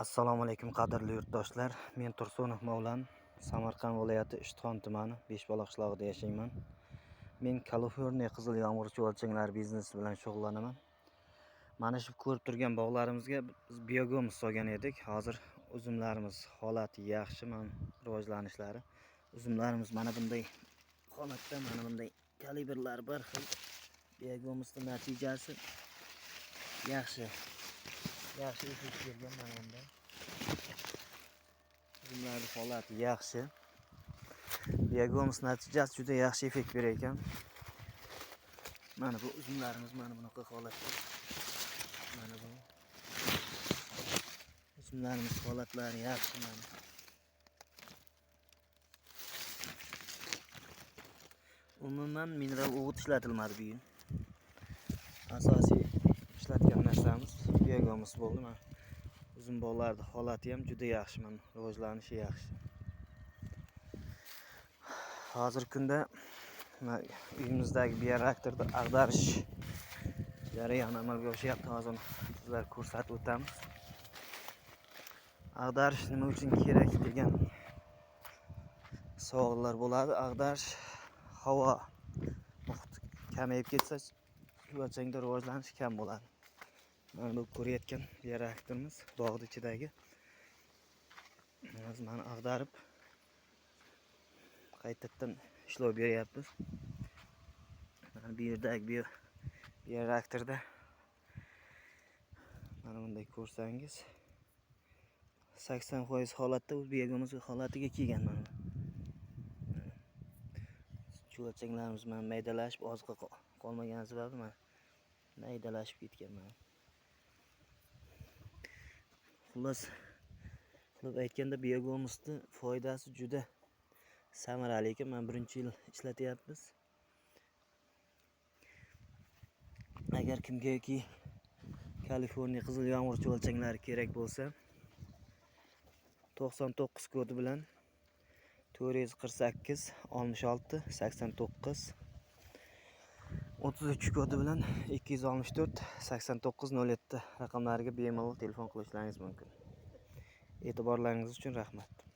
assalomu alaykum qadrli yurtdoshlar. Men tursunov mavlan samarqand viloyati ishtixon tumani beshbaloq qishlog'ida yashayman. Men kaliforniya qizil yomg'ir chuvalchanglari biznesi bilan shug'ullanaman. Mana shu ko'rib turgan bog'larimizga biz biogomus solgan edik. Hozir uzumlarimiz holati yaxshi mana rivojlanishlari. Uzumlarimiz mana bunday holatda mana bunday kalibrlar bir xil. Biogomusni natijasi yaxshi. Yaxshi effekt bergan mana bunda uzumlarni holati yaxshi biogomus natijasi juda yaxshi effekt berar ekan mana bu uzumlarimiz mana bunaqa holatda mana bu uzumlarimiz holatlari yaxshi mana umuman mineral o'g'it ishlatilmadi bu yil asosiy ishlatgan narsamiz biogomus bo'ldi mana uzum bog'larni holati ham juda yaxshi mana rivojlanishi yaxshi hozirgi kunda uyimizdagi bioreaktorda ag'darish jarayoni amalga oshyapti hozir uni sizlarga ko'rsatib o'tamiz ag'darish nima uchun kerak degan savollar bo'ladi. Ag'darish havo muhiti kamayib ketsa chuvalchangda rivojlanish kam bo'ladi mana bu ko'rayotgan bioreaktorimiz bog'ni ichidagi hozir mana ag'darib qaytadan ishlov beryapmiz mana bu yerdagi bio bioreaktorda mana bunday ko'rsangiz sakson foiz holatda u biogomus holatiga kelgan mana bu. chuvalchanglarimiz mana maydalashib oziqa qol- qolmagani sababli mana maydalashib ketgan mana xullas qilib aytganda biogomusni foydasi juda samarali ekan mana birinchi yil ishlatyapmiz agar kimgaki kaliforniya qizil yomg'ir chuvalchanglari kerak bo'lsa to'qson to'qqiz kodi bilan to'rt yuz qirq sakkiz oltmish olti sakson to'qqiz o'ttiz uch kodi bilan ikki yuz oltmish to'rt sakson to'qqiz nol yetti raqamlariga bemalol telefon qilishlaringiz mumkin e'tiborlaringiz uchun rahmat